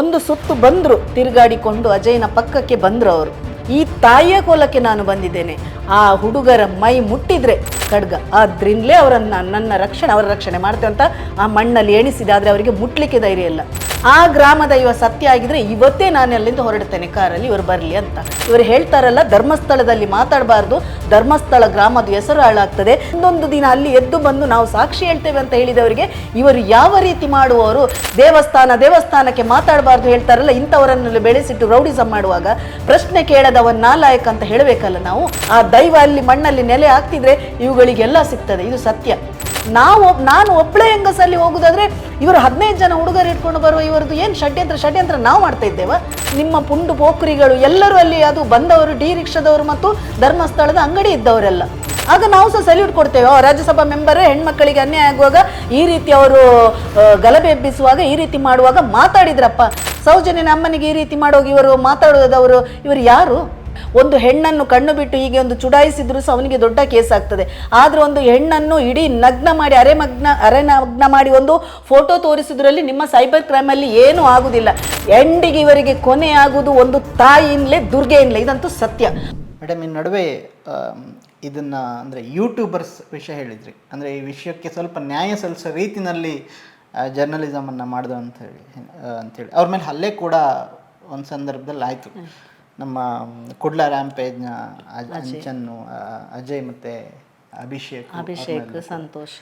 ಒಂದು ಸುತ್ತು ಬಂದರು ತಿರುಗಾಡಿಕೊಂಡು ಅಜಯ್ನ ಪಕ್ಕಕ್ಕೆ ಬಂದರು ಅವರು. ಈ ತಾಯಿಯ ಕೋಲಕ್ಕೆ ನಾನು ಬಂದಿದ್ದೇನೆ. ಆ ಹುಡುಗರ ಮೈ ಮುಟ್ಟಿದ್ರೆ ಖಡ್ಗ. ಆದ್ರಿಂದಲೇ ಅವರನ್ನ ನನ್ನ ರಕ್ಷಣೆ, ಅವರ ರಕ್ಷಣೆ ಮಾಡ್ತೇವೆ ಅಂತ ಆ ಮಣ್ಣಲ್ಲಿ ಎಣಿಸಿದೆ. ಆದರೆ ಅವರಿಗೆ ಮುಟ್ಲಿಕ್ಕೆ ಧೈರ್ಯ ಇಲ್ಲ. ಆ ಗ್ರಾಮದ ಇವ ಸತ್ಯ ಆಗಿದ್ರೆ ಇವತ್ತೇ ನಾನು ಅಲ್ಲಿಂದ ಹೊರಡ್ತೇನೆ ಕಾರಲ್ಲಿ ಇವರು ಬರಲಿ ಅಂತ. ಇವರು ಹೇಳ್ತಾರಲ್ಲ, ಧರ್ಮಸ್ಥಳದಲ್ಲಿ ಮಾತಾಡಬಾರ್ದು. ಧರ್ಮಸ್ಥಳ ಗ್ರಾಮದ ಹೆಸರು ಹಾಳಾಗ್ತದೆ. ಇನ್ನೊಂದು ದಿನ ಅಲ್ಲಿ ಎದ್ದು ಬಂದು ನಾವು ಸಾಕ್ಷಿ ಹೇಳ್ತೇವೆ ಅಂತ ಹೇಳಿದವರಿಗೆ, ಇವರು ಯಾವ ರೀತಿ ಮಾಡುವವರು? ದೇವಸ್ಥಾನ, ದೇವಸ್ಥಾನಕ್ಕೆ ಮಾತಾಡಬಾರ್ದು ಹೇಳ್ತಾರಲ್ಲ, ಇಂಥವರನ್ನೆಲ್ಲ ಬೆಳೆಸಿಟ್ಟು ರೌಡಿಸಂ ಮಾಡುವಾಗ ಪ್ರಶ್ನೆ ನಾಲಾಯಕ ಅಂತ ಹೇಳಬೇಕಲ್ಲ ನಾವು? ಆ ದೈವ ಅಲ್ಲಿ ಮಣ್ಣಲ್ಲಿ ನೆಲೆ ಆಗ್ತಿದ್ರೆ ಇವುಗಳಿಗೆಲ್ಲ ಸಿಗ್ತದೆ. ಇದು ಸತ್ಯ. ನಾವು ನಾನು ಒಬ್ಬಳೇ ಹೆಂಗಸಲ್ಲಿ ಹೋಗುದಾದ್ರೆ ಇವರು ಹದಿನೈದು ಜನ ಹುಡುಗರು ಇಟ್ಕೊಂಡು ಬರುವ ಇವರದ್ದು ಏನು ಷಡ್ಯಂತ್ರ ಷಡ್ಯಂತ್ರ ನಾವು ಮಾಡ್ತಾ ಇದ್ದೇವ? ನಿಮ್ಮ ಪುಂಡು ಪೋಖ್ರಿಗಳು ಎಲ್ಲರೂ ಅಲ್ಲಿ ಅದು ಬಂದವರು, ಡಿ ರಿಕ್ಷಾದವರು ಮತ್ತು ಧರ್ಮಸ್ಥಳದ ಅಂಗಡಿ ಇದ್ದವರೆಲ್ಲ. ಆಗ ನಾವು ಸಹ ಸಲ್ಯೂಟ್ ಕೊಡ್ತೇವೆ. ರಾಜ್ಯಸಭಾ ಮೆಂಬರ್, ಹೆಣ್ಮಕ್ಕಳಿಗೆ ಅನ್ಯಾಯ ಆಗುವಾಗ ಈ ರೀತಿ ಅವರು ಗಲಭೆ ಎಬ್ಬಿಸುವಾಗ, ಈ ರೀತಿ ಮಾಡುವಾಗ ಮಾತಾಡಿದ್ರಪ್ಪ. ಸೌಜನ್ಯನ ಅಮ್ಮನಿಗೆ ಈ ರೀತಿ ಮಾಡೋಗಿ ಇವರು ಮಾತಾಡೋದವರು ಇವರು ಯಾರು? ಒಂದು ಹೆಣ್ಣನ್ನು ಕಣ್ಣು ಬಿಟ್ಟು ಹೀಗೆ ಒಂದು ಚುಡಾಯಿಸಿದ್ರು ಸಹ ಅವನಿಗೆ ದೊಡ್ಡ ಕೇಸ್ ಆಗ್ತದೆ ಆದ್ರೆ ಒಂದು ಹೆಣ್ಣನ್ನು ಇಡೀ ನಗ್ನ ಮಾಡಿ ಅರೆ ಮಗ್ನ ಅರೆ ನಗ್ನ ಮಾಡಿ ಒಂದು ಫೋಟೋ ತೋರಿಸಿದ್ರಲ್ಲಿ ನಿಮ್ಮ ಸೈಬರ್ ಕ್ರೈಮ್ ಅಲ್ಲಿ ಏನೂ ಆಗುದಿಲ್ಲ. ಎಂಡಿಗೆ ಇವರಿಗೆ ಕೊನೆ ಆಗುವುದು ಒಂದು ತಾಯಿಯಿಂದಲೇ ದುರ್ಗೆಯಿಂದಲೇ. ಇದಂತೂ ಸತ್ಯ. ಮೇಡಮ್ ಈ ನಡುವೆ ಇದನ್ನ ಅಂದರೆ ಯೂಟ್ಯೂಬರ್ಸ್ ವಿಷಯ ಹೇಳಿದ್ರಿ. ಅಂದರೆ ಈ ವಿಷಯಕ್ಕೆ ಸ್ವಲ್ಪ ನ್ಯಾಯ ಸಲ್ಲಿಸೋ ರೀತಿನಲ್ಲಿ ಜರ್ನಲಿಸಮನ್ನು ಮಾಡಿದ್ರು ಅಂತ ಹೇಳಿ ಅಂತ ಅಂತೇಳಿ ಅವ್ರ ಮೇಲೆ ಹಲ್ಲೆ ಕೂಡ ಒಂದು ಸಂದರ್ಭದಲ್ಲಿ ಆಯಿತು. ನಮ್ಮ ಕುಡ್ಲ ರ್ಯಾಂಪೇಜ್ನ ಅಂಚನ್ನು ಅಜಯ್ ಮತ್ತೆ ಅಭಿಷೇಕ್ ಅಭಿಷೇಕ್ ಸಂತೋಷ್.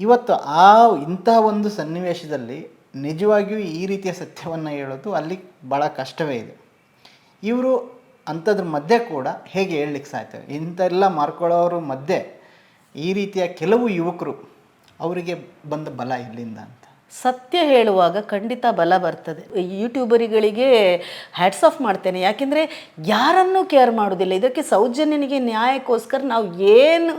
ಇವತ್ತು ಆ ಇಂತಹ ಒಂದು ಸನ್ನಿವೇಶದಲ್ಲಿ ನಿಜವಾಗಿಯೂ ಈ ರೀತಿಯ ಸತ್ಯವನ್ನು ಹೇಳೋದು ಅಲ್ಲಿ ಭಾಳ ಕಷ್ಟವೇ ಇದೆ. ಇವರು ಅಂಥದ್ರ ಮಧ್ಯೆ ಕೂಡ ಹೇಗೆ ಹೇಳಲಿಕ್ಕೆ ಸಾಧ್ಯ? ಇಂಥೆಲ್ಲ ಮಾರ್ಕೊಳ್ಳೋರು ಮಧ್ಯೆ ಈ ರೀತಿಯ ಕೆಲವು ಯುವಕರು ಅವರಿಗೆ ಬಂದ ಬಲ ಇಲ್ಲಿಂದ ಅಂತ. ಸತ್ಯ ಹೇಳುವಾಗ ಖಂಡಿತ ಬಲ ಬರ್ತದೆ. ಯೂಟ್ಯೂಬರಿಗಳಿಗೆ ಹ್ಯಾಟ್ಸ್ ಆಫ್ ಮಾಡ್ತೇನೆ. ಯಾಕೆಂದರೆ ಯಾರನ್ನೂ ಕೇರ್ ಮಾಡೋದಿಲ್ಲ ಇದಕ್ಕೆ ಸೌಜನ್ಯನಿಗೆ ನ್ಯಾಯಕ್ಕೋಸ್ಕರ ನಾವು ಏನು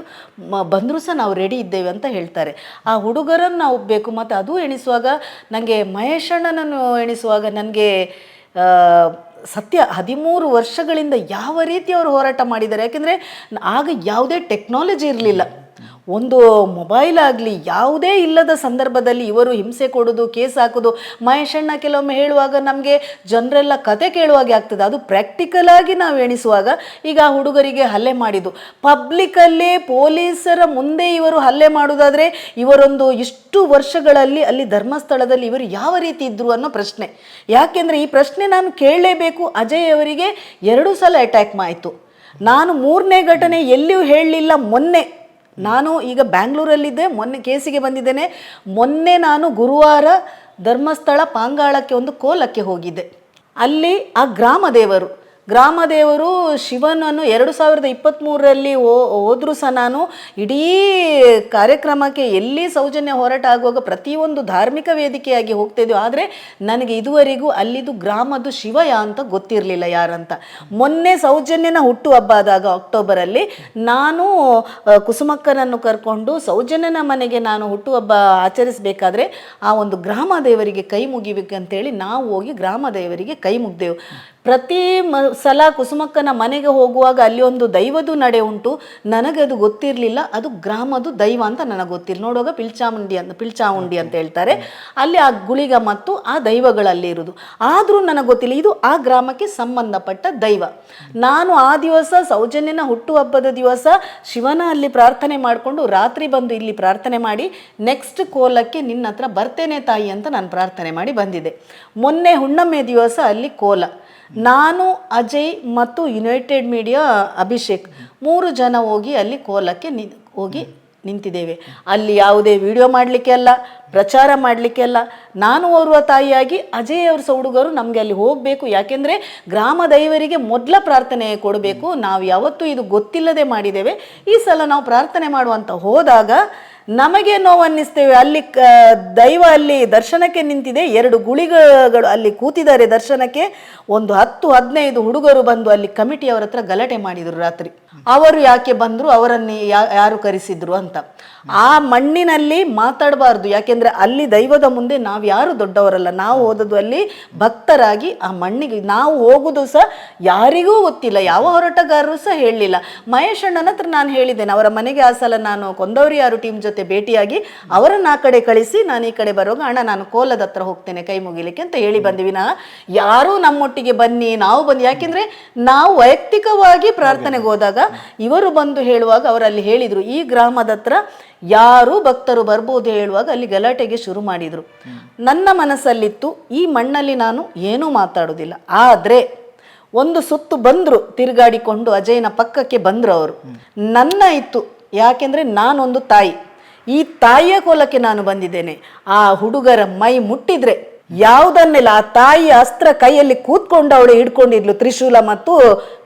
ಬಂದರೂ ಸಹ ನಾವು ರೆಡಿ ಇದ್ದೇವೆ ಅಂತ ಹೇಳ್ತಾರೆ. ಆ ಹುಡುಗರನ್ನು ನಾವು ಬೇಕು ಮತ್ತು ಅದು ಎಣಿಸುವಾಗ ನನಗೆ ಮಹೇಶಣ್ಣನನ್ನು ಎಣಿಸುವಾಗ ನನಗೆ ಸತ್ಯ ಹದಿಮೂರು ವರ್ಷಗಳಿಂದ ಯಾವ ರೀತಿ ಅವರು ಹೋರಾಟ ಮಾಡಿದ್ದಾರೆ. ಯಾಕೆಂದರೆ ಆಗ ಯಾವುದೇ ಟೆಕ್ನಾಲಜಿ ಇರಲಿಲ್ಲ. ಒಂದು ಮೊಬೈಲ್ ಆಗಲಿ ಯಾವುದೇ ಇಲ್ಲದ ಸಂದರ್ಭದಲ್ಲಿ ಇವರು ಹಿಂಸೆ ಕೊಡೋದು, ಕೇಸ್ ಹಾಕೋದು ಮಹೇಶಣ್ಣ ಕೆಲವೊಮ್ಮೆ ಹೇಳುವಾಗ ನಮಗೆ ಜನರೆಲ್ಲ ಕತೆ ಕೇಳುವಾಗೆ ಆಗ್ತದೆ. ಅದು ಪ್ರಾಕ್ಟಿಕಲ್ ಆಗಿ ನಾವು ಎಣಿಸುವಾಗ ಈಗ ಆ ಹುಡುಗರಿಗೆ ಹಲ್ಲೆ ಮಾಡಿದ್ದು. ಪಬ್ಲಿಕಲ್ಲಿ ಪೊಲೀಸರ ಮುಂದೆ ಇವರು ಹಲ್ಲೆ ಮಾಡೋದಾದರೆ ಇವರೊಂದು ಇಷ್ಟು ವರ್ಷಗಳಲ್ಲಿ ಅಲ್ಲಿ ಧರ್ಮಸ್ಥಳದಲ್ಲಿ ಇವರು ಯಾವ ರೀತಿ ಇದ್ದರು ಅನ್ನೋ ಪ್ರಶ್ನೆ. ಯಾಕೆಂದರೆ ಈ ಪ್ರಶ್ನೆ ನಾನು ಕೇಳಲೇಬೇಕು. ಅಜಯ್ ಅವರಿಗೆ ಎರಡು ಸಲ ಅಟ್ಯಾಕ್ ಆಯಿತು. ನಾನು ಮೂರನೇ ಘಟನೆ ಎಲ್ಲಿಯೂ ಹೇಳಲಿಲ್ಲ ಮೊನ್ನೆ. ನಾನು ಈಗ ಬ್ಯಾಂಗ್ಳೂರಲ್ಲಿದ್ದೆ, ಮೊನ್ನೆ ಕೇಸಿಗೆ ಬಂದಿದ್ದೇನೆ. ಮೊನ್ನೆ ನಾನು ಗುರುವಾರ ಧರ್ಮಸ್ಥಳ ಪಾಂಗಾಳಕ್ಕೆ ಒಂದು ಕೋಲಕ್ಕೆ ಹೋಗಿದ್ದೆ. ಅಲ್ಲಿ ಆ ಗ್ರಾಮ ದೇವರು ಗ್ರಾಮ ದೇವರು ಶಿವನನ್ನು ಎರಡು ಸಾವಿರದ ಇಪ್ಪತ್ತ್ಮೂರರಲ್ಲಿ ಹೋದರೂ ಸಹ ನಾನು. ಇಡೀ ಕಾರ್ಯಕ್ರಮಕ್ಕೆ ಎಲ್ಲಿ ಸೌಜನ್ಯ ಹೋರಾಟ ಆಗುವಾಗ ಪ್ರತಿಯೊಂದು ಧಾರ್ಮಿಕ ವೇದಿಕೆಯಾಗಿ ಹೋಗ್ತಿದ್ವಿ ಆದರೆ ನನಗೆ ಇದುವರೆಗೂ ಅಲ್ಲಿದು ಗ್ರಾಮದ್ದು ಶಿವಯ ಅಂತ ಗೊತ್ತಿರಲಿಲ್ಲ ಯಾರಂತ. ಮೊನ್ನೆ ಸೌಜನ್ಯನ ಹುಟ್ಟುಹಬ್ಬ ಆದಾಗ ಅಕ್ಟೋಬರಲ್ಲಿ ನಾನು ಕುಸುಮಕ್ಕನನ್ನು ಕರ್ಕೊಂಡು ಸೌಜನ್ಯನ ಮನೆಗೆ ನಾನು ಹುಟ್ಟುಹಬ್ಬ ಆಚರಿಸಬೇಕಾದ್ರೆ ಆ ಒಂದು ಗ್ರಾಮ ದೇವರಿಗೆ ಕೈ ಮುಗಿಬೇಕಂತೇಳಿ ನಾವು ಹೋಗಿ ಗ್ರಾಮ ದೇವರಿಗೆ ಕೈ ಮುಗ್ದೆವು. ಪ್ರತಿ ಮ, ಸಲ ಕುಸುಮಕ್ಕನ ಮನೆಗೆ ಹೋಗುವಾಗ ಅಲ್ಲಿ ಒಂದು ದೈವದು ನಡೆ ಉಂಟು. ಅದು ಗೊತ್ತಿರಲಿಲ್ಲ. ಅದು ಗ್ರಾಮದು ದೈವ ಅಂತ ನನಗೆ ಗೊತ್ತಿಲ್ಲ ನೋಡುವಾಗ ಪಿಲ್ಚಾಮುಂಡಿ ಅಂತ ಪಿಲ್ಚಾಮುಂಡಿ ಅಂತ ಹೇಳ್ತಾರೆ. ಅಲ್ಲಿ ಆ ಗುಳಿಗ ಮತ್ತು ಆ ದೈವಗಳಲ್ಲಿ ಇರುವುದು ಆದರೂ ನನಗೆ ಗೊತ್ತಿಲ್ಲ. ಇದು ಆ ಗ್ರಾಮಕ್ಕೆ ಸಂಬಂಧಪಟ್ಟ ದೈವ. ನಾನು ಆ ದಿವಸ ಸೌಜನ್ಯನ ಹುಟ್ಟುಹಬ್ಬದ ದಿವಸ ಶಿವನ ಅಲ್ಲಿ ಪ್ರಾರ್ಥನೆ ಮಾಡಿಕೊಂಡು ರಾತ್ರಿ ಬಂದು ಇಲ್ಲಿ ಪ್ರಾರ್ಥನೆ ಮಾಡಿ ನೆಕ್ಸ್ಟ್ ಕೋಲಕ್ಕೆ ನಿನ್ನ ಹತ್ರ ಬರ್ತೇನೆ ತಾಯಿ ಅಂತ ನಾನು ಪ್ರಾರ್ಥನೆ ಮಾಡಿ ಬಂದಿದ್ದೆ. ಮೊನ್ನೆ ಹುಣ್ಣಮ್ಮೆ ದಿವಸ ಅಲ್ಲಿ ಕೋಲ. ನಾನು, ಅಜಯ್ ಮತ್ತು ಯುನೈಟೆಡ್ ಮೀಡಿಯಾ ಅಭಿಷೇಕ್ ಮೂರು ಜನ ಹೋಗಿ ಅಲ್ಲಿ ಕೋಲಕ್ಕೆ ನಿ, ಹೋಗಿ ನಿಂತಿದ್ದೇವೆ. ಅಲ್ಲಿ ಯಾವುದೇ ವಿಡಿಯೋ ಮಾಡಲಿಕ್ಕೆ ಅಲ್ಲ, ಪ್ರಚಾರ ಮಾಡಲಿಕ್ಕೆ ಅಲ್ಲ. ನಾನು ಓರ್ವ ತಾಯಿಯಾಗಿ ಅಜಯ್ ಅವ್ರ ಹುಡುಗರು ನಮಗೆ ಅಲ್ಲಿ ಹೋಗಬೇಕು. ಯಾಕೆಂದರೆ ಗ್ರಾಮ ದೈವರಿಗೆ ಮೊದಲ ಪ್ರಾರ್ಥನೆ ಕೊಡಬೇಕು. ನಾವು ಯಾವತ್ತೂ ಇದು ಗೊತ್ತಿಲ್ಲದೆ ಮಾಡಿದ್ದೇವೆ. ಈ ಸಲ ನಾವು ಪ್ರಾರ್ಥನೆ ಮಾಡುವಂಥ ಹೋದಾಗ ನಮಗೆ ನೋವನ್ನಿಸ್ತೇವೆ. ಅಲ್ಲಿ ದೈವ ಅಲ್ಲಿ ದರ್ಶನಕ್ಕೆ ನಿಂತಿದೆ. ಎರಡು ಗುಳಿಗಳು ಅಲ್ಲಿ ಕೂತಿದ್ದಾರೆ ದರ್ಶನಕ್ಕೆ. ಒಂದು ಹತ್ತು, ಹದಿನೈದು ಹುಡುಗರು ಬಂದು ಅಲ್ಲಿ ಕಮಿಟಿಯವರ ಹತ್ರ ಗಲಾಟೆ ಮಾಡಿದರು ರಾತ್ರಿ. ಅವರು ಯಾಕೆ ಬಂದ್ರು, ಅವರನ್ನು ಯಾರು ಕರೆಸಿದ್ರು ಅಂತ. ಆ ಮಣ್ಣಿನಲ್ಲಿ ಮಾತಾಡಬಾರ್ದು. ಯಾಕೆಂದ್ರೆ ಅಲ್ಲಿ ದೈವದ ಮುಂದೆ ನಾವು ಯಾರು ದೊಡ್ಡವರಲ್ಲ. ನಾವು ಓದೋದು ಅಲ್ಲಿ ಭಕ್ತರಾಗಿ ಆ ಮಣ್ಣಿಗೆ, ನಾವು ಹೋಗುದು ಸಹ ಯಾರಿಗೂ ಗೊತ್ತಿಲ್ಲ. ಯಾವ ಹೋರಾಟಗಾರರು ಸಹ ಹೇಳಲಿಲ್ಲ. ಮಹೇಶ್ ಅಣ್ಣನ ಹತ್ರ ನಾನು ಹೇಳಿದ್ದೇನೆ, ಅವರ ಮನೆಗೆ ಆ ಸಲ ನಾನು ಕೊಂದವರು ಯಾರು ಟೀಮ್ ಜೊತೆ ಭೇಟಿಯಾಗಿ ಅವರನ್ನು ಆ ಕಡೆ ಕಳಿಸಿ ನಾನು ಈ ಕಡೆ ಬರುವಾಗ, ಅಣ್ಣ, ನಾನು ಕೋಲದ ಹತ್ರ ಹೋಗ್ತೇನೆ, ಕೈ ಮುಗಿಲಿಕ್ಕೆ ಅಂತ ಹೇಳಿ ಬಂದಿವಿ. ನಾ ಯಾರೂ ನಮ್ಮೊಟ್ಟಿಗೆ ಬನ್ನಿ, ನಾವು ಬಂದು, ಯಾಕೆಂದ್ರೆ ನಾವು ವೈಯಕ್ತಿಕವಾಗಿ ಪ್ರಾರ್ಥನೆಗೆ ಹೋದಾಗ ಇವರು ಬಂದು ಹೇಳುವಾಗ ಅವರಲ್ಲಿ ಹೇಳಿದರು ಈ ಗ್ರಾಮದ ಹತ್ರ ಯಾರು ಭಕ್ತರು ಬರ್ಬೋದು ಹೇಳುವಾಗ ಅಲ್ಲಿ ಗಲಾಟೆಗೆ ಶುರು ಮಾಡಿದ್ರು. ನನ್ನ ಮನಸ್ಸಲ್ಲಿತ್ತು ಈ ಮಣ್ಣಲ್ಲಿ ನಾನು ಏನೂ ಮಾತಾಡೋದಿಲ್ಲ. ಆದರೆ ಒಂದು ಸುತ್ತು ಬಂದ್ರು ತಿರುಗಾಡಿಕೊಂಡು ಅಜಯ್ನ ಪಕ್ಕಕ್ಕೆ ಬಂದರು ಅವರು. ನನ್ನ ಇತ್ತು ಯಾಕೆಂದ್ರೆ ನಾನೊಂದು ತಾಯಿ. ಈ ತಾಯಿಯ ಕೋಲಕ್ಕೆ ನಾನು ಬಂದಿದ್ದೇನೆ. ಆ ಹುಡುಗರ ಮೈ ಮುಟ್ಟಿದ್ರೆ ಯಾವುದನ್ನೆಲ್ಲ ಆ ತಾಯಿಯ ಅಸ್ತ್ರ ಕೈಯಲ್ಲಿ ಕೂತ್ಕೊಂಡು ಅವಳು ಹಿಡ್ಕೊಂಡಿದ್ಲು ತ್ರಿಶೂಲ ಮತ್ತು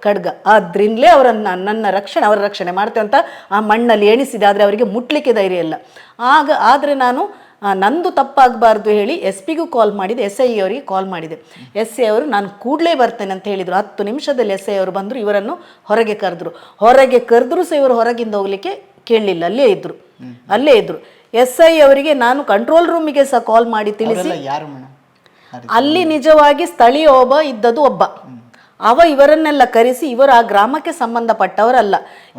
ಖಡ್ಗ. ಆದ್ರಿಂದಲೇ ಅವರನ್ನ ನನ್ನ ರಕ್ಷಣೆ ಅವರ ರಕ್ಷಣೆ ಮಾಡ್ತೇವೆ ಅಂತ ಆ ಮಣ್ಣಲ್ಲಿ ಎಣಿಸಿದೆ ಆದರೆ ಅವರಿಗೆ ಮುಟ್ಲಿಕ್ಕೆ ಧೈರ್ಯ ಇಲ್ಲ. ಆಗ ಆದರೆ ನಾನು ನಂದು ತಪ್ಪಾಗಬಾರ್ದು ಹೇಳಿ ಎಸ್ ಪಿಗೂ ಕಾಲ್ ಮಾಡಿದೆ ಎಸ್ ಐ ಅವರಿಗೆ ಕಾಲ್ ಮಾಡಿದೆ. ಎಸ್ ಐ ಅವರು ನಾನು ಕೂಡಲೇ ಬರ್ತೇನೆ ಅಂತ ಹೇಳಿದರು. ಹತ್ತು ನಿಮಿಷದಲ್ಲಿ ಎಸ್ ಐ ಅವರು ಬಂದರು ಇವರನ್ನು ಹೊರಗೆ ಕರೆದ್ರು. ಹೊರಗೆ ಕರೆದ್ರು ಸಹ ಇವರು ಹೊರಗಿಂದ ಹೋಗ್ಲಿಕ್ಕೆ ಕೇಳಲಿಲ್ಲ ಅಲ್ಲೇ ಇದ್ರು. ಅಲ್ಲೇ ಇದ್ರು. ಎಸ್ ಐ ಅವರಿಗೆ ನಾನು ಕಂಟ್ರೋಲ್ ರೂಮಿಗೆ ಸಹ ಕಾಲ್ ಮಾಡಿ ತಿಳಿಸಿ. ಯಾರು ಅಲ್ಲಿ ನಿಜವಾಗಿ ಸ್ಥಳೀಯ ಒಬ್ಬ ಇದ್ದದ್ದು ಒಬ್ಬ. ಅವ ಇವರನ್ನೆಲ್ಲ ಕರೆಸಿ ಇವರು ಆ ಗ್ರಾಮಕ್ಕೆ ಸಂಬಂಧಪಟ್ಟವರಲ್ಲ.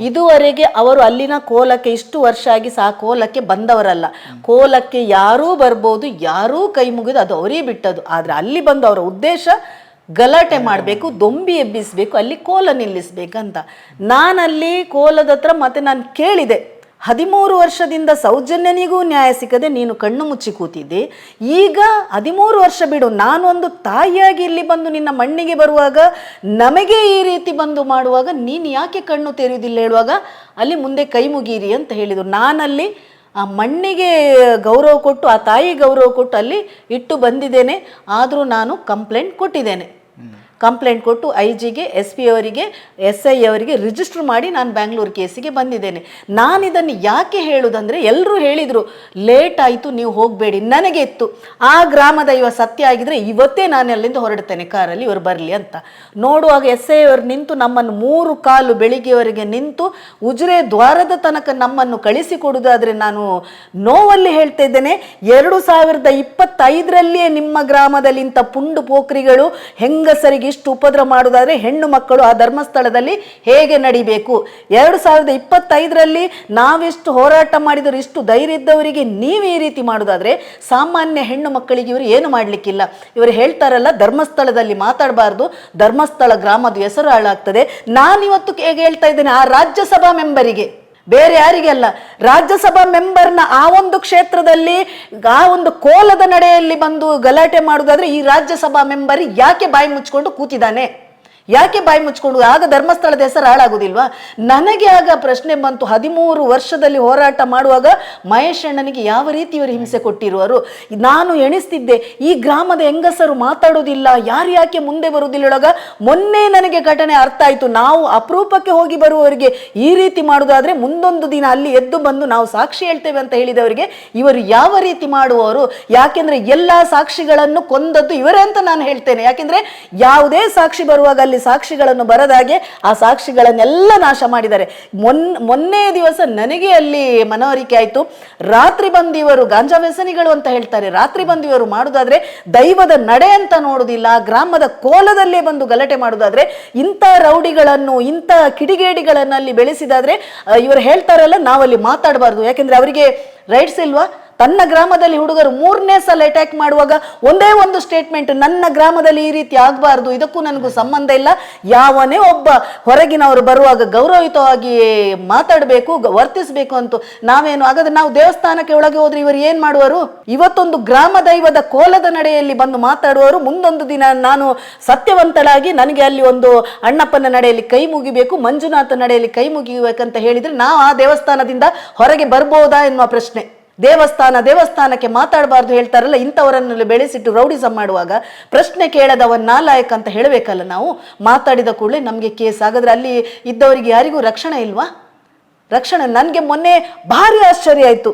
ಇದುವರೆಗೆ ಅವರು ಅಲ್ಲಿನ ಕೋಲಕ್ಕೆ ಇಷ್ಟು ವರ್ಷ ಆಗಿ ಸಹ ಕೋಲಕ್ಕೆ ಬಂದವರಲ್ಲ. ಕೋಲಕ್ಕೆ ಯಾರೂ ಬರ್ಬೋದು, ಯಾರೂ ಕೈ ಮುಗಿದು ಅದು ಅವರೇ ಬಿಟ್ಟದು ಆದರೆ ಅಲ್ಲಿ ಬಂದು ಅವರ ಉದ್ದೇಶ ಗಲಾಟೆ ಮಾಡಬೇಕು, ದೊಂಬಿ ಎಬ್ಬಿಸಬೇಕು, ಅಲ್ಲಿ ಕೋಲ ನಿಲ್ಲಿಸ್ಬೇಕಂತ. ನಾನಲ್ಲಿ ಕೋಲದ ಹತ್ರ ಮತ್ತೆ ನಾನು ಕೇಳಿದೆ. ಹದಿಮೂರು ವರ್ಷದಿಂದ ಸೌಜನ್ಯನಿಗೂ ನ್ಯಾಯ ಸಿಕ್ಕದೆ ನೀನು ಕಣ್ಣು ಮುಚ್ಚಿ ಕೂತಿದ್ದೆ. ಈಗ ಹದಿಮೂರು ವರ್ಷ ಬಿಡು. ನಾನೊಂದು ತಾಯಿಯಾಗಿ ಇಲ್ಲಿ ಬಂದು ನಿನ್ನ ಮಣ್ಣಿಗೆ ಬರುವಾಗ ನಮಗೆ ಈ ರೀತಿ ಬಂದು ಮಾಡುವಾಗ ನೀನು ಯಾಕೆ ಕಣ್ಣು ತೆರೆಯುವುದಿಲ್ಲ ಹೇಳುವಾಗ ಅಲ್ಲಿ ಮುಂದೆ ಕೈ ಮುಗೀರಿ ಅಂತ ಹೇಳಿದರು. ನಾನಲ್ಲಿ ಆ ಮಣ್ಣಿಗೆ ಗೌರವ ಕೊಟ್ಟು, ಆ ತಾಯಿ ಗೌರವ ಕೊಟ್ಟು ಅಲ್ಲಿ ಇಟ್ಟು ಬಂದಿದ್ದೇನೆ. ಆದರೂ ನಾನು ಕಂಪ್ಲೇಂಟ್ ಕೊಟ್ಟಿದ್ದೇನೆ. ಕಂಪ್ಲೇಂಟ್ ಕೊಟ್ಟು ಐ ಜಿಗೆ ಎಸ್ ಪಿ ಅವರಿಗೆ ಎಸ್ ಐ ಅವರಿಗೆ ರಿಜಿಸ್ಟರ್ ಮಾಡಿ ನಾನು ಬ್ಯಾಂಗ್ಳೂರು ಕೇಸಿಗೆ ಬಂದಿದ್ದೇನೆ. ನಾನು ಇದನ್ನು ಯಾಕೆ ಹೇಳುವುದಂದರೆ ಎಲ್ಲರೂ ಹೇಳಿದರು, ಲೇಟ್ ಆಯಿತು, ನೀವು ಹೋಗಬೇಡಿ, ನನಗೆ ಇತ್ತು ಆ ಗ್ರಾಮದ ಇವ ಸತ್ಯ ಆಗಿದ್ರೆ ಇವತ್ತೇ ನಾನು ಅಲ್ಲಿಂದ ಹೊರಡ್ತೇನೆ, ಕಾರಲ್ಲಿ ಇವರು ಬರಲಿ ಅಂತ. ನೋಡುವಾಗ ಎಸ್ ಐ ಅವರು ನಿಂತು ನಮ್ಮನ್ನು ಮೂರು ಕಾಲು ಬೆಳಿಗ್ಗೆವರೆಗೆ ನಿಂತು ಉಜಿರೆ ದ್ವಾರದ ತನಕ ನಮ್ಮನ್ನು ಕಳಿಸಿಕೊಡುವುದಾದರೆ ನಾನು ನೋವಲ್ಲಿ ಹೇಳ್ತಾ ಇದ್ದೇನೆ. ಎರಡು ಸಾವಿರದ ಇಪ್ಪತ್ತೈದರಲ್ಲಿಯೇ ನಿಮ್ಮ ಗ್ರಾಮದಲ್ಲಿ ಇಂಥ ಪುಂಡು ಪೋಖ್ರಿಗಳು ಹೆಂಗಸರಿಗೆ ಇಷ್ಟು ಉಪದ್ರ ಮಾಡುವುದಾದ್ರೆ ಹೆಣ್ಣು ಮಕ್ಕಳು ಆ ಧರ್ಮಸ್ಥಳದಲ್ಲಿ ಹೇಗೆ ನಡಿಬೇಕು? ಎರಡು ಸಾವಿರದ ಇಪ್ಪತ್ತೈದರಲ್ಲಿ ನಾವೆಷ್ಟು ಹೋರಾಟ ಮಾಡಿದರೂ ಇಷ್ಟು ಧೈರ್ಯ ಇದ್ದವರಿಗೆ ನೀವು ಈ ರೀತಿ ಮಾಡೋದಾದರೆ ಸಾಮಾನ್ಯ ಹೆಣ್ಣು ಮಕ್ಕಳಿಗೆ ಇವರು ಏನು ಮಾಡಲಿಕ್ಕಿಲ್ಲ. ಇವರು ಹೇಳ್ತಾರಲ್ಲ, ಧರ್ಮಸ್ಥಳದಲ್ಲಿ ಮಾತಾಡಬಾರ್ದು, ಧರ್ಮಸ್ಥಳ ಗ್ರಾಮದ ಹೆಸರು ಹಾಳಾಗ್ತದೆ. ನಾನಿವತ್ತು ಹೇಗೆ ಹೇಳ್ತಾ ಇದ್ದೇನೆ, ಆ ರಾಜ್ಯಸಭಾ ಮೆಂಬರಿಗೆ. ಬೇರೆ ಯಾರಿಗೆ ಅಲ್ಲ ರಾಜ್ಯಸಭಾ ಮೆಂಬರ್ನ ಆ ಒಂದು ಕ್ಷೇತ್ರದಲ್ಲಿ, ಆ ಒಂದು ಕೋಲದ ನಡೆಯಲ್ಲಿ ಬಂದು ಗಲಾಟೆ ಮಾಡುವುದಾದ್ರೆ ಈ ರಾಜ್ಯಸಭಾ ಮೆಂಬರ್ ಯಾಕೆ ಬಾಯಿ ಮುಚ್ಕೊಂಡು ಕೂತಿದ್ದಾನೆ? ಯಾಕೆ ಬಾಯಿ ಮುಚ್ಕೊಂಡು ಆಗ ಧರ್ಮಸ್ಥಳದ ಹೆಸರು ಹಾಳಾಗೋದಿಲ್ವಾ? ನನಗೆ ಆಗ ಪ್ರಶ್ನೆ ಬಂತು. ಹದಿಮೂರು ವರ್ಷದಲ್ಲಿ ಹೋರಾಟ ಮಾಡುವಾಗ ಮಹೇಶ್ ಅಣ್ಣನಿಗೆ ಯಾವ ರೀತಿ ಇವರು ಹಿಂಸೆ ಕೊಟ್ಟಿರುವರು? ನಾನು ಎಣಿಸ್ತಿದ್ದೆ, ಈ ಗ್ರಾಮದ ಹೆಂಗಸರು ಮಾತಾಡೋದಿಲ್ಲ, ಯಾರು ಯಾಕೆ ಮುಂದೆ ಬರುವುದಿಲ್ಲೊಳಗ ಮೊನ್ನೆ ನನಗೆ ಘಟನೆ ಅರ್ಥ ಆಯಿತು. ನಾವು ಅಪರೂಪಕ್ಕೆ ಹೋಗಿ ಬರುವವರಿಗೆ ಈ ರೀತಿ ಮಾಡುವುದಾದ್ರೆ ಮುಂದೊಂದು ದಿನ ಅಲ್ಲಿ ಎದ್ದು ಬಂದು ನಾವು ಸಾಕ್ಷಿ ಹೇಳ್ತೇವೆ ಅಂತ ಹೇಳಿದವರಿಗೆ ಇವರು ಯಾವ ರೀತಿ ಮಾಡುವವರು? ಯಾಕೆಂದ್ರೆ ಎಲ್ಲ ಸಾಕ್ಷಿಗಳನ್ನು ಕೊಂದದ್ದು ಇವರೇ ಅಂತ ನಾನು ಹೇಳ್ತೇನೆ. ಯಾಕೆಂದ್ರೆ ಯಾವುದೇ ಸಾಕ್ಷಿ ಬರುವಾಗ ಅಲ್ಲಿ ಸಾಕ್ಷಿಗಳನ್ನು ಬರದಾಗೆ ಆ ಸಾಕ್ಷಿಗಳನ್ನೆಲ್ಲ ನಾಶ ಮಾಡಿದ್ದಾರೆ. ಮೊನ್, ಮೊನ್ನೆ ದಿವಸ ನನಗೆ ಅಲ್ಲಿ ಮನವರಿಕೆ ಆಯಿತು. ರಾತ್ರಿ ಬಂದಿವರು ಗಾಂಜಾ ವ್ಯಸನಿಗಳು ಅಂತ ಹೇಳ್ತಾರೆ. ರಾತ್ರಿ ಬಂದಿವರು ಮಾಡೋದಾದ್ರೆ ದೈವದ ನಡೆ ಅಂತ ನೋಡುವುದಿಲ್ಲ ಗ್ರಾಮದ ಕೋಲದಲ್ಲೇ ಬಂದು ಗಲಾಟೆ ಮಾಡುವುದಾದ್ರೆ ಇಂಥ ರೌಡಿಗಳನ್ನು, ಇಂಥ ಕಿಡಿಗೇಡಿಗಳನ್ನು ಅಲ್ಲಿ ಬೆಳೆಸಿದಾದ್ರೆ ಇವರು ಹೇಳ್ತಾರಲ್ಲ ನಾವಲ್ಲಿ ಮಾತಾಡಬಾರ್ದು. ಯಾಕೆಂದ್ರೆ ಅವರಿಗೆ ರೈಟ್ಸ್ ಇಲ್ವಾ? ತನ್ನ ಗ್ರಾಮದಲ್ಲಿ ಹುಡುಗರು ಮೂರನೇ ಸಲ ಅಟ್ಯಾಕ್ ಮಾಡುವಾಗ ಒಂದೇ ಒಂದು ಸ್ಟೇಟ್ಮೆಂಟ್ ನನ್ನ ಗ್ರಾಮದಲ್ಲಿ ಈ ರೀತಿ ಆಗಬಾರ್ದು, ಇದಕ್ಕೂ ನನಗೂ ಸಂಬಂಧ ಇಲ್ಲ. ಯಾವನೇ ಒಬ್ಬ ಹೊರಗಿನವರು ಬರುವಾಗ ಗೌರವಯುತವಾಗಿ ಮಾತಾಡಬೇಕು ವರ್ತಿಸಬೇಕು ಅಂತ ನಾವೇನು, ಹಾಗಾದ್ರೆ ನಾವು ದೇವಸ್ಥಾನಕ್ಕೆ ಒಳಗೆ ಹೋದ್ರೆ ಇವರು ಏನ್ ಮಾಡುವರು? ಇವತ್ತೊಂದು ಗ್ರಾಮ ದೈವದ ಕೋಲದ ನಡೆಯಲ್ಲಿ ಬಂದು ಮಾತಾಡುವವರು, ಮುಂದೊಂದು ದಿನ ನಾನು ಸತ್ಯವಂತಳಾಗಿ ನನಗೆ ಅಲ್ಲಿ ಒಂದು ಅಣ್ಣಪ್ಪನ ನಡೆಯಲ್ಲಿ ಕೈ ಮುಗಿಬೇಕು ಮಂಜುನಾಥ ನಡೆಯಲ್ಲಿ ಕೈ ಮುಗಿಬೇಕಂತ ಹೇಳಿದ್ರೆ ನಾವು ಆ ದೇವಸ್ಥಾನದಿಂದ ಹೊರಗೆ ಬರ್ಬೋದಾ ಎನ್ನುವ ಪ್ರಶ್ನೆ. ದೇವಸ್ಥಾನ, ದೇವಸ್ಥಾನಕ್ಕೆ ಮಾತಾಡಬಾರ್ದು ಹೇಳ್ತಾರಲ್ಲ, ಇಂಥವರನ್ನೆಲ್ಲ ಬೆಳೆಸಿಟ್ಟು ರೌಡಿಸಂ ಮಾಡುವಾಗ ಪ್ರಶ್ನೆ ಕೇಳದವ ನಾಲಾಯಕ ಅಂತ ಹೇಳಬೇಕಲ್ಲ ನಾವು? ಮಾತಾಡಿದ ಕೂಡಲೇ ನಮಗೆ ಕೇಸ್ ಹಾಗಾದ್ರೆ ಅಲ್ಲಿ ಇದ್ದವರಿಗೆ ಯಾರಿಗೂ ರಕ್ಷಣೆ ಇಲ್ವಾ? ರಕ್ಷಣೆ ನನಗೆ ಮೊನ್ನೆ ಭಾರಿ ಆಶ್ಚರ್ಯ ಆಯಿತು.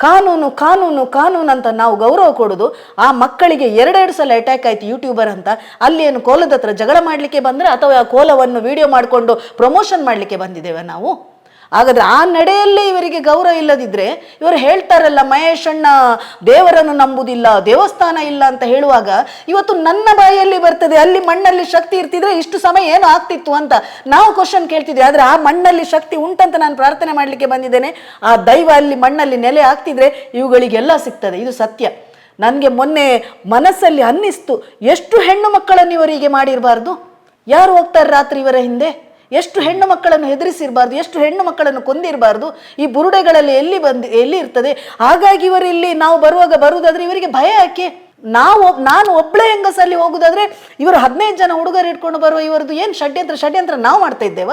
ಕಾನೂನು ಕಾನೂನು ಕಾನೂನು ಅಂತ ನಾವು ಗೌರವ ಕೊಡೋದು, ಆ ಮಕ್ಕಳಿಗೆ ಎರಡೆರಡು ಸಲ ಅಟ್ಯಾಕ್ ಆಯ್ತು ಯೂಟ್ಯೂಬರ್ ಅಂತ. ಅಲ್ಲಿ ಏನು ಕೋಲದ ಹತ್ರ ಜಗಳ ಮಾಡಲಿಕ್ಕೆ ಬಂದರೆ ಅಥವಾ ಆ ಕೋಲವನ್ನು ವಿಡಿಯೋ ಮಾಡಿಕೊಂಡು ಪ್ರಮೋಷನ್ ಮಾಡಲಿಕ್ಕೆ ಬಂದಿದ್ದೇವೆ ನಾವು? ಹಾಗಾದ್ರೆ ಆ ನಡೆಯಲ್ಲಿ ಇವರಿಗೆ ಗೌರವ ಇಲ್ಲದಿದ್ರೆ ಇವರು ಹೇಳ್ತಾರಲ್ಲ ಮಹೇಶಣ್ಣ ದೇವರನ್ನು ನಂಬುದಿಲ್ಲ, ದೇವಸ್ಥಾನ ಇಲ್ಲ ಅಂತ ಹೇಳುವಾಗ ಇವತ್ತು ನನ್ನ ಬಾಯಲ್ಲಿ ಬರ್ತದೆ, ಅಲ್ಲಿ ಮಣ್ಣಲ್ಲಿ ಶಕ್ತಿ ಇರ್ತಿದ್ರೆ ಇಷ್ಟು ಸಮಯ ಏನು ಆಗ್ತಿತ್ತು ಅಂತ ನಾವು ಕ್ವಶನ್ ಕೇಳ್ತಿದ್ವಿ. ಆದ್ರೆ ಆ ಮಣ್ಣಲ್ಲಿ ಶಕ್ತಿ ಉಂಟಂತ ನಾನು ಪ್ರಾರ್ಥನೆ ಮಾಡಲಿಕ್ಕೆ ಬಂದಿದ್ದೇನೆ. ಆ ದೈವ ಅಲ್ಲಿ ಮಣ್ಣಲ್ಲಿ ನೆಲೆ ಆಗ್ತಿದ್ರೆ ಇವುಗಳಿಗೆಲ್ಲ ಸಿಗ್ತದೆ. ಇದು ಸತ್ಯ. ನನಗೆ ಮೊನ್ನೆ ಮನಸ್ಸಲ್ಲಿ ಅನ್ನಿಸ್ತು, ಎಷ್ಟು ಹೆಣ್ಣು ಮಕ್ಕಳನ್ನು ಇವರಿಗೆ ಮಾಡಿರಬಾರ್ದು? ಯಾರು ಹೋಗ್ತಾರೆ ರಾತ್ರಿ ಇವರ ಹಿಂದೆ? ಎಷ್ಟು ಹೆಣ್ಣು ಮಕ್ಕಳನ್ನು ಹೆದರಿಸಿರಬಾರ್ದು, ಎಷ್ಟು ಹೆಣ್ಣು ಮಕ್ಕಳನ್ನು ಕೊಂದಿರಬಾರ್ದು, ಈ ಬುರುಡೆಗಳಲ್ಲಿ ಎಲ್ಲಿ ಬಂದು, ಎಲ್ಲಿ ಇರ್ತದೆ? ಹಾಗಾಗಿ ಇವರು ಇಲ್ಲಿ ನಾವು ಬರುವಾಗ ಬರುವುದಾದ್ರೆ ಇವರಿಗೆ ಭಯ ಯಾಕೆ? ನಾವು ನಾನು ಒಬ್ಬಳೇ ಹೆಂಗಸಲ್ಲಿ ಹೋಗುದಾದ್ರೆ ಇವರು ಹದಿನೈದು ಜನ ಹುಡುಗರು ಇಟ್ಕೊಂಡು ಬರುವ ಇವರದ್ದು ಏನು ಷಡ್ಯಂತ್ರ ಷಡ್ಯಂತ್ರ ನಾವು ಮಾಡ್ತಾ ಇದ್ದೇವ?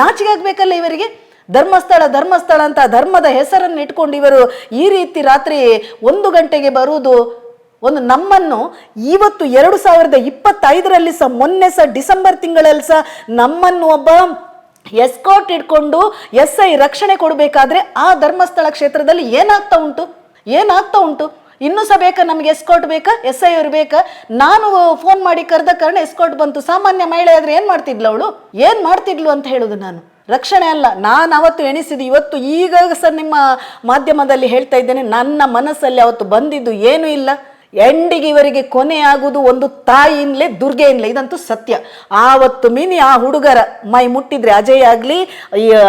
ನಾಚಿಗೆ ಆಗ್ಬೇಕಲ್ಲ ಇವರಿಗೆ? ಧರ್ಮಸ್ಥಳ ಧರ್ಮಸ್ಥಳ ಅಂತ ಧರ್ಮದ ಹೆಸರನ್ನು ಇಟ್ಕೊಂಡು ಇವರು ಈ ರೀತಿ ರಾತ್ರಿ ಒಂದು ಗಂಟೆಗೆ ಬರುವುದು ಒಂದು ನಮ್ಮನ್ನು ಇವತ್ತು ಎರಡು ಸಾವಿರದ ಇಪ್ಪತ್ತೈದರಲ್ಲಿ ಸಹ, ಮೊನ್ನೆ ಸಹ, ಡಿಸೆಂಬರ್ ತಿಂಗಳಲ್ಲಿ ಸಹ ನಮ್ಮನ್ನು ಒಬ್ಬ ಎಸ್ಕಾಟ್ ಇಟ್ಕೊಂಡು ಎಸ್ ಐ ರಕ್ಷಣೆ ಕೊಡಬೇಕಾದ್ರೆ ಆ ಧರ್ಮಸ್ಥಳ ಕ್ಷೇತ್ರದಲ್ಲಿ ಏನಾಗ್ತಾ ಉಂಟು? ಏನಾಗ್ತಾ ಉಂಟು? ಇನ್ನೂ ಸಹ ಬೇಕಾ ನಮಗೆ ಎಸ್ಕಾಟ್ ಬೇಕಾ? ಎಸ್ ಐ ಅವ್ರು ಬೇಕಾ? ನಾನು ಫೋನ್ ಮಾಡಿ ಕರೆದ ಕಾರಣ ಎಸ್ಕಾಟ್ ಬಂತು. ಸಾಮಾನ್ಯ ಮಹಿಳೆ ಆದ್ರೆ ಏನು ಮಾಡ್ತಿದ್ಲು ಅವಳು? ಏನು ಮಾಡ್ತಿದ್ಲು ಅಂತ ಹೇಳೋದು ನಾನು. ರಕ್ಷಣೆ ಅಲ್ಲ, ನಾನು ಅವತ್ತು ಎಣಿಸಿದ್ದು, ಇವತ್ತು ಈಗ ಸಹ ನಿಮ್ಮ ಮಾಧ್ಯಮದಲ್ಲಿ ಹೇಳ್ತಾ ಇದ್ದೇನೆ, ನನ್ನ ಮನಸ್ಸಲ್ಲಿ ಅವತ್ತು ಬಂದಿದ್ದು ಏನೂ ಇಲ್ಲ. ಎಂಡಿಗೆ ಇವರಿಗೆ ಕೊನೆ ಆಗುವುದು ಒಂದು ತಾಯಿಯಿಂದಲೇ, ದುರ್ಗೆಯಿಂದಲೇ. ಇದಂತೂ ಸತ್ಯ. ಆವತ್ತು ಮಿನಿ ಆ ಹುಡುಗರ ಮೈ ಮುಟ್ಟಿದ್ರೆ, ಅಜಯ್ ಆಗಲಿ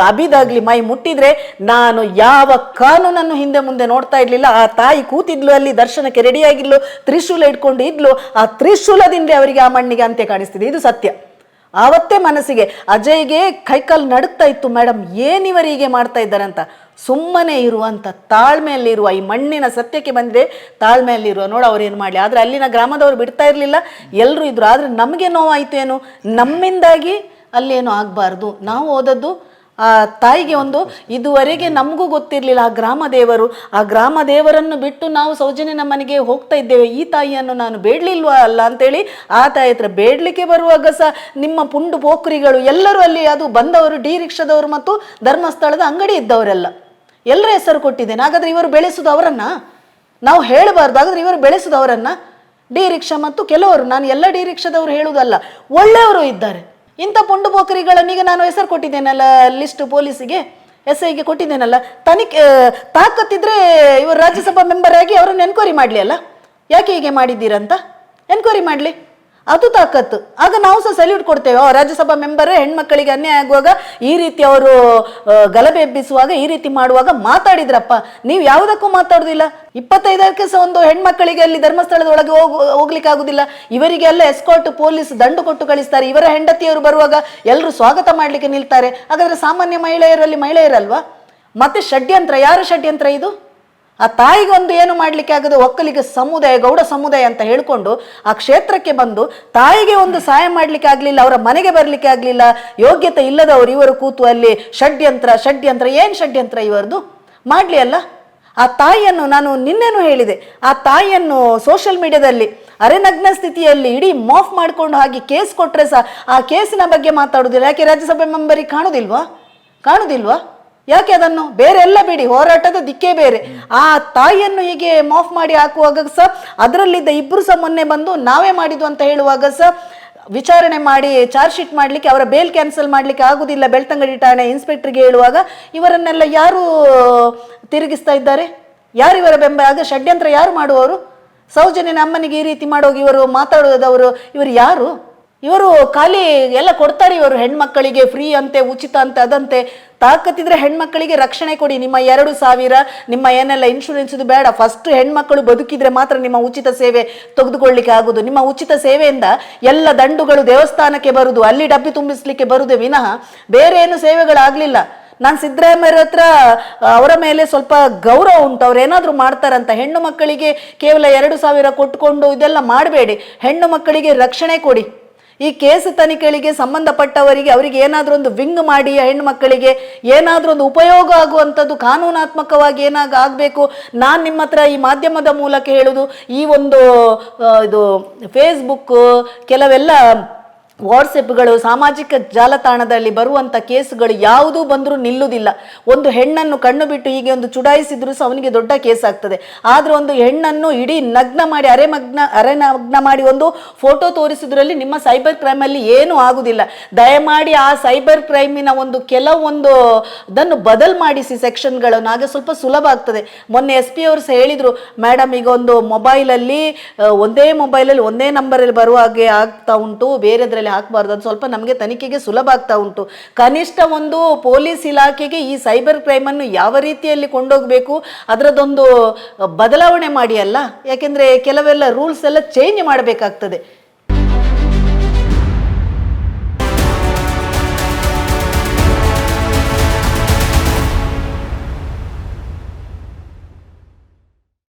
ಅಭಿದಾಗ್ಲಿ ಮೈ ಮುಟ್ಟಿದ್ರೆ, ನಾನು ಯಾವ ಕಾನೂನನ್ನು ಹಿಂದೆ ಮುಂದೆ ನೋಡ್ತಾ ಇರ್ಲಿಲ್ಲ. ಆ ತಾಯಿ ಕೂತಿದ್ಲು ಅಲ್ಲಿ, ದರ್ಶನಕ್ಕೆ ರೆಡಿಯಾಗಿದ್ಲು ತ್ರಿಶೂಲ ಇಟ್ಕೊಂಡು ಇದ್ಲು. ಆ ತ್ರಿಶೂಲದಿಂದ ಅವರಿಗೆ ಆ ಮಣ್ಣಿಗೆ ಅಂತ್ಯ ಕಾಣಿಸ್ತಿದೆ. ಇದು ಸತ್ಯ. ಆವತ್ತೇ ಮನಸ್ಸಿಗೆ, ಅಜಯ್ಗೆ ಕೈಕಾಲು ನಡುಕ್ತಾ ಇತ್ತು ಮೇಡಮ್ ಏನಿವರಿಗೆ ಮಾಡ್ತಾ ಇದ್ದಾರೆ ಅಂತ ಸುಮ್ಮನೆ ಇರುವಂಥ ತಾಳ್ಮೆಯಲ್ಲಿರುವ ಈ ಮಣ್ಣಿನ ಸತ್ಯಕ್ಕೆ ಬಂದಿದೆ, ತಾಳ್ಮೆಯಲ್ಲಿರುವ ನೋಡು ಏನು ಮಾಡಲಿ. ಆದರೆ ಅಲ್ಲಿನ ಗ್ರಾಮದವರು ಬಿಡ್ತಾ ಇರಲಿಲ್ಲ. ಎಲ್ಲರೂ ಇದ್ರು. ಆದರೆ ನಮಗೆ ನೋವಾಯಿತು ಏನು? ನಮ್ಮಿಂದಾಗಿ ಅಲ್ಲೇನು ಆಗಬಾರ್ದು. ನಾವು ಓದದ್ದು ಆ ತಾಯಿಗೆ ಒಂದು ಇದುವರೆಗೆ ನಮಗೂ ಗೊತ್ತಿರಲಿಲ್ಲ. ಆ ಗ್ರಾಮ ದೇವರು, ಆ ಗ್ರಾಮ ದೇವರನ್ನು ಬಿಟ್ಟು ನಾವು ಸೌಜನ್ಯ ನಮ್ಮನೆಗೆ ಹೋಗ್ತಾ ಇದ್ದೇವೆ. ಈ ತಾಯಿಯನ್ನು ನಾನು ಬೇಡಲಿಲ್ವಾ ಅಲ್ಲ ಅಂತೇಳಿ ಆ ತಾಯಿ ಹತ್ರ ಬೇಡಲಿಕ್ಕೆ ಬರುವಾಗ ಸಹ ನಿಮ್ಮ ಪುಂಡು ಪೋಖ್ರಿಗಳು ಎಲ್ಲರೂ ಅಲ್ಲಿ ಅದು ಬಂದವರು, ಡಿ ರಿಕ್ಷಾದವರು ಮತ್ತು ಧರ್ಮಸ್ಥಳದ ಅಂಗಡಿ ಇದ್ದವರೆಲ್ಲ. ಎಲ್ಲರ ಹೆಸರು ಕೊಟ್ಟಿದ್ದೇನೆ. ಹಾಗಾದ್ರೆ ಇವರು ಬೆಳೆಸೋದು ಅವರನ್ನು? ನಾವು ಹೇಳಬಾರ್ದು. ಹಾಗಾದ್ರೆ ಇವರು ಬೆಳೆಸೋದು ಅವರನ್ನು? ಡಿ ರಿಕ್ಷಾ ಮತ್ತು ಕೆಲವರು, ನಾನು ಎಲ್ಲ ಡಿ ರಿಕ್ಷಾದವರು ಹೇಳುವುದಲ್ಲ ಒಳ್ಳೆಯವರು ಇದ್ದಾರೆ. ಇಂಥ ಪುಂಡು ಈಗ ನಾನು ಹೆಸರು ಕೊಟ್ಟಿದ್ದೇನಲ್ಲ ಲಿಸ್ಟ್ ಪೊಲೀಸಿಗೆ? ಎಸ್ ಐಗೆ ಕೊಟ್ಟಿದ್ದೇನಲ್ಲ? ತನಿಖೆ ತಾಕತ್ತಿದ್ರೆ ಇವರು ರಾಜ್ಯಸಭಾ ಮೆಂಬರ್ ಆಗಿ ಅವರನ್ನು ಎನ್ಕ್ವೈರಿ ಮಾಡಲಿ ಅಲ್ಲ? ಯಾಕೆ ಹೀಗೆ ಮಾಡಿದ್ದೀರಂತ? ಎನ್ಕ್ವೈರಿ ಮಾಡಲಿ. ಅದು ತಾಕತ್ತು. ಆಗ ನಾವು ಸಹ ಸಲ್ಯೂಟ್ ಕೊಡ್ತೇವೆ. ರಾಜ್ಯಸಭಾ ಮೆಂಬರ್ ಹೆಣ್ಮಕ್ಕಳಿಗೆ ಅನ್ಯಾಯ ಆಗುವಾಗ ಈ ರೀತಿ ಅವರು ಗಲಭೆ ಎಬ್ಬಿಸುವಾಗ, ಈ ರೀತಿ ಮಾಡುವಾಗ ಮಾತಾಡಿದ್ರಪ್ಪ. ನೀವು ಯಾವುದಕ್ಕೂ ಮಾತಾಡುದಿಲ್ಲ. ಇಪ್ಪತ್ತೈದಕ್ಕೆ ಸಹ ಒಂದು ಹೆಣ್ಮಕ್ಕಳಿಗೆ ಅಲ್ಲಿ ಧರ್ಮಸ್ಥಳದ ಒಳಗೆ ಹೋಗ್, ಹೋಗ್ಲಿಕ್ಕೆ ಆಗುದಿಲ್ಲ. ಇವರಿಗೆಲ್ಲ ಎಸ್ಕಾಟ್ ಪೊಲೀಸ್ ದಂಡು ಕೊಟ್ಟು ಕಳಿಸ್ತಾರೆ. ಇವರ ಹೆಂಡತಿಯವರು ಬರುವಾಗ ಎಲ್ಲರೂ ಸ್ವಾಗತ ಮಾಡಲಿಕ್ಕೆ ನಿಲ್ತಾರೆ. ಹಾಗಾದ್ರೆ ಸಾಮಾನ್ಯ ಮಹಿಳೆಯರಲ್ಲಿ ಮಹಿಳೆಯರಲ್ವಾ? ಮತ್ತೆ ಷಡ್ಯಂತ್ರ, ಯಾರು ಷಡ್ಯಂತ್ರ ಇದು? ಆ ತಾಯಿಗೆ ಒಂದು ಏನು ಮಾಡಲಿಕ್ಕೆ ಆಗದೆ? ಒಕ್ಕಲಿಗೆ ಸಮುದಾಯ, ಗೌಡ ಸಮುದಾಯ ಅಂತ ಹೇಳಿಕೊಂಡು ಆ ಕ್ಷೇತ್ರಕ್ಕೆ ಬಂದು ತಾಯಿಗೆ ಒಂದು ಸಹಾಯ ಮಾಡಲಿಕ್ಕೆ ಆಗಲಿಲ್ಲ, ಅವರ ಮನೆಗೆ ಬರಲಿಕ್ಕೆ ಆಗಲಿಲ್ಲ, ಯೋಗ್ಯತೆ ಇಲ್ಲದವರು ಇವರು ಕೂತು ಅಲ್ಲಿ ಷಡ್ಯಂತ್ರ ಷಡ್ಯಂತ್ರ, ಏನು ಷಡ್ಯಂತ್ರ ಇವರದು ಮಾಡಲಿ ಅಲ್ಲ? ಆ ತಾಯಿಯನ್ನು ನಾನು ನಿನ್ನೆನೂ ಹೇಳಿದೆ, ಆ ತಾಯಿಯನ್ನು ಸೋಷಿಯಲ್ ಮೀಡಿಯಾದಲ್ಲಿ ಅರೆನಗ್ನ ಸ್ಥಿತಿಯಲ್ಲಿ ಇಡೀ ಮಾಫ್ ಮಾಡಿಕೊಂಡು ಹಾಗೆ ಕೇಸ್ ಕೊಟ್ಟರೆ ಸಹ ಆ ಕೇಸಿನ ಬಗ್ಗೆ ಮಾತಾಡುವುದಿಲ್ಲ ಯಾಕೆ ರಾಜ್ಯಸಭೆ ಮೆಂಬರಿಗೆ ಕಾಣೋದಿಲ್ವಾ? ಕಾಣುದಿಲ್ವಾ? ಯಾಕೆ ಅದನ್ನು? ಬೇರೆ ಎಲ್ಲ ಬಿಡಿ, ಹೋರಾಟದ ದಿಕ್ಕೇ ಬೇರೆ. ಆ ತಾಯಿಯನ್ನು ಹೀಗೆ ಮಾಫ್ ಮಾಡಿ ಹಾಕುವಾಗ ಸಹ ಅದರಲ್ಲಿದ್ದ ಇಬ್ಬರು ಸಹ ಮೊನ್ನೆ ಬಂದು ನಾವೇ ಮಾಡಿದ್ದು ಅಂತ ಹೇಳುವಾಗ ಸಹ ವಿಚಾರಣೆ ಮಾಡಿ ಚಾರ್ಜ್ ಶೀಟ್ ಮಾಡಲಿಕ್ಕೆ, ಅವರ ಬೇಲ್ ಕ್ಯಾನ್ಸಲ್ ಮಾಡಲಿಕ್ಕೆ ಆಗುದಿಲ್ಲ ಬೆಳ್ತಂಗಡಿ ಠಾಣೆ ಇನ್ಸ್ಪೆಕ್ಟರ್ಗೆ ಹೇಳುವಾಗ, ಇವರನ್ನೆಲ್ಲ ಯಾರು ತಿರುಗಿಸ್ತಾ ಇದ್ದಾರೆ? ಯಾರು ಇವರ ಆಗ ಷಡ್ಯಂತ್ರ ಯಾರು ಮಾಡುವವರು? ಸೌಜನ್ಯನ ಅಮ್ಮನಿಗೆ ಈ ರೀತಿ ಮಾಡೋಗಿ ಇವರು ಮಾತಾಡೋದವರು, ಇವರು ಯಾರು? ಇವರು ಖಾಲಿ ಎಲ್ಲ ಕೊಡ್ತಾರೆ ಇವರು ಹೆಣ್ಮಕ್ಕಳಿಗೆ ಫ್ರೀ ಅಂತೆ, ಉಚಿತ ಅಂತೆ, ಅದಂತೆ. ತಾಕತ್ತಿದ್ರೆ ಹೆಣ್ಮಕ್ಕಳಿಗೆ ರಕ್ಷಣೆ ಕೊಡಿ. ನಿಮ್ಮ ಎರಡು ಸಾವಿರ, ನಿಮ್ಮ ಏನೆಲ್ಲ ಇನ್ಶೂರೆನ್ಸ್ ಇದು ಬೇಡ. ಫಸ್ಟ್ ಹೆಣ್ಮಕ್ಕಳು ಬದುಕಿದ್ರೆ ಮಾತ್ರ ನಿಮ್ಮ ಉಚಿತ ಸೇವೆ ತೆಗೆದುಕೊಳ್ಳಿಕ್ಕೆ ಆಗುದು ನಿಮ್ಮ ಉಚಿತ ಸೇವೆಯಿಂದ ಎಲ್ಲ ದಂಡುಗಳು ದೇವಸ್ಥಾನಕ್ಕೆ ಬರುದು, ಅಲ್ಲಿ ಡಬ್ಬಿ ತುಂಬಿಸ್ಲಿಕ್ಕೆ ಬರುದೇ ವಿನಃ ಬೇರೆ ಏನು ಸೇವೆಗಳಾಗ್ಲಿಲ್ಲ. ನಾನು ಸಿದ್ದರಾಮಯ್ಯರ ಹತ್ರ ಅವರ ಮೇಲೆ ಸ್ವಲ್ಪ ಗೌರವ ಉಂಟು. ಅವ್ರು ಏನಾದರೂ ಮಾಡ್ತಾರಂತ. ಹೆಣ್ಣು ಮಕ್ಕಳಿಗೆ ಕೇವಲ ಎರಡು ಸಾವಿರ ಕೊಟ್ಕೊಂಡು ಇದೆಲ್ಲ ಮಾಡಬೇಡಿ. ಹೆಣ್ಣು ಮಕ್ಕಳಿಗೆ ರಕ್ಷಣೆ ಕೊಡಿ. ಈ ಕೇಸು ತನಿಖೆಗಳಿಗೆ ಸಂಬಂಧಪಟ್ಟವರಿಗೆ ಅವರಿಗೆ ಏನಾದರೂ ಒಂದು ವಿಂಗ್ ಮಾಡಿ ಹೆಣ್ಣು ಮಕ್ಕಳಿಗೆ ಏನಾದರೂ ಒಂದು ಉಪಯೋಗ ಆಗುವಂಥದ್ದು ಕಾನೂನಾತ್ಮಕವಾಗಿ ಏನಾಗ ಆಗಬೇಕು? ನಾನು ನಿಮ್ಮ ಹತ್ರ ಈ ಮಾಧ್ಯಮದ ಮೂಲಕ ಹೇಳುದು, ಈ ಒಂದು ಇದು ಫೇಸ್ಬುಕ್ ಕೆಲವೆಲ್ಲ ವಾಟ್ಸಪ್ಗಳು, ಸಾಮಾಜಿಕ ಜಾಲತಾಣದಲ್ಲಿ ಬರುವಂಥ ಕೇಸುಗಳು ಯಾವುದೂ ಬಂದರೂ ನಿಲ್ಲುವುದಿಲ್ಲ. ಒಂದು ಹೆಣ್ಣನ್ನು ಕಣ್ಣು ಬಿಟ್ಟು ಹೀಗೆ ಒಂದು ಚುಡಾಯಿಸಿದ್ರು ಸಹ ಅವನಿಗೆ ದೊಡ್ಡ ಕೇಸ್ ಆಗ್ತದೆ. ಆದರೆ ಒಂದು ಹೆಣ್ಣನ್ನು ಇಡೀ ನಗ್ನ ಮಾಡಿ, ಅರೆಮಗ್ನ, ಅರೆನಗ್ನ ಮಾಡಿ ಒಂದು ಫೋಟೋ ತೋರಿಸಿದ್ರಲ್ಲಿ ನಿಮ್ಮ ಸೈಬರ್ ಕ್ರೈಮಲ್ಲಿ ಏನೂ ಆಗುವುದಿಲ್ಲ ದಯಮಾಡಿ ಆ ಸೈಬರ್ ಕ್ರೈಮಿನ ಒಂದು ಕೆಲವೊಂದು ಅದನ್ನು ಬದಲ್ ಮಾಡಿಸಿ ಸೆಕ್ಷನ್ಗಳನ್ನು ಆಗ ಸ್ವಲ್ಪ ಸುಲಭ ಆಗ್ತದೆ. ಮೊನ್ನೆ ಎಸ್ ಪಿ ಅವರು ಸಹ ಹೇಳಿದರು, ಮೇಡಮ್, ಈಗ ಒಂದು ಮೊಬೈಲಲ್ಲಿ ಒಂದೇ ಮೊಬೈಲಲ್ಲಿ ಒಂದೇ ನಂಬರಲ್ಲಿ ಬರುವ ಹಾಗೆ ಆಗ್ತಾ ಉಂಟು. ಬೇರೆದ್ರಲ್ಲಿ ಹಾಕಬಾರ್ದು. ಅದು ಸ್ವಲ್ಪ ನಮಗೆ ತನಿಖೆಗೆ ಸುಲಭ ಆಗ್ತಾ ಉಂಟು. ಕನಿಷ್ಠ ಒಂದು ಪೊಲೀಸ್ ಇಲಾಖೆಗೆ ಈ ಸೈಬರ್ ಕ್ರೈಮನ್ನು ಯಾವ ರೀತಿಯಲ್ಲಿ ಕೊಂಡೋಗಬೇಕು? ಅದರದೊಂದು ಬದಲಾವಣೆ ಮಾಡಿ ಅಲ್ಲ? ಯಾಕೆಂದರೆ ಕೆಲವೆಲ್ಲ ರೂಲ್ಸ್ ಎಲ್ಲ ಚೇಂಜ್ ಮಾಡಬೇಕಾಗ್ತದೆ.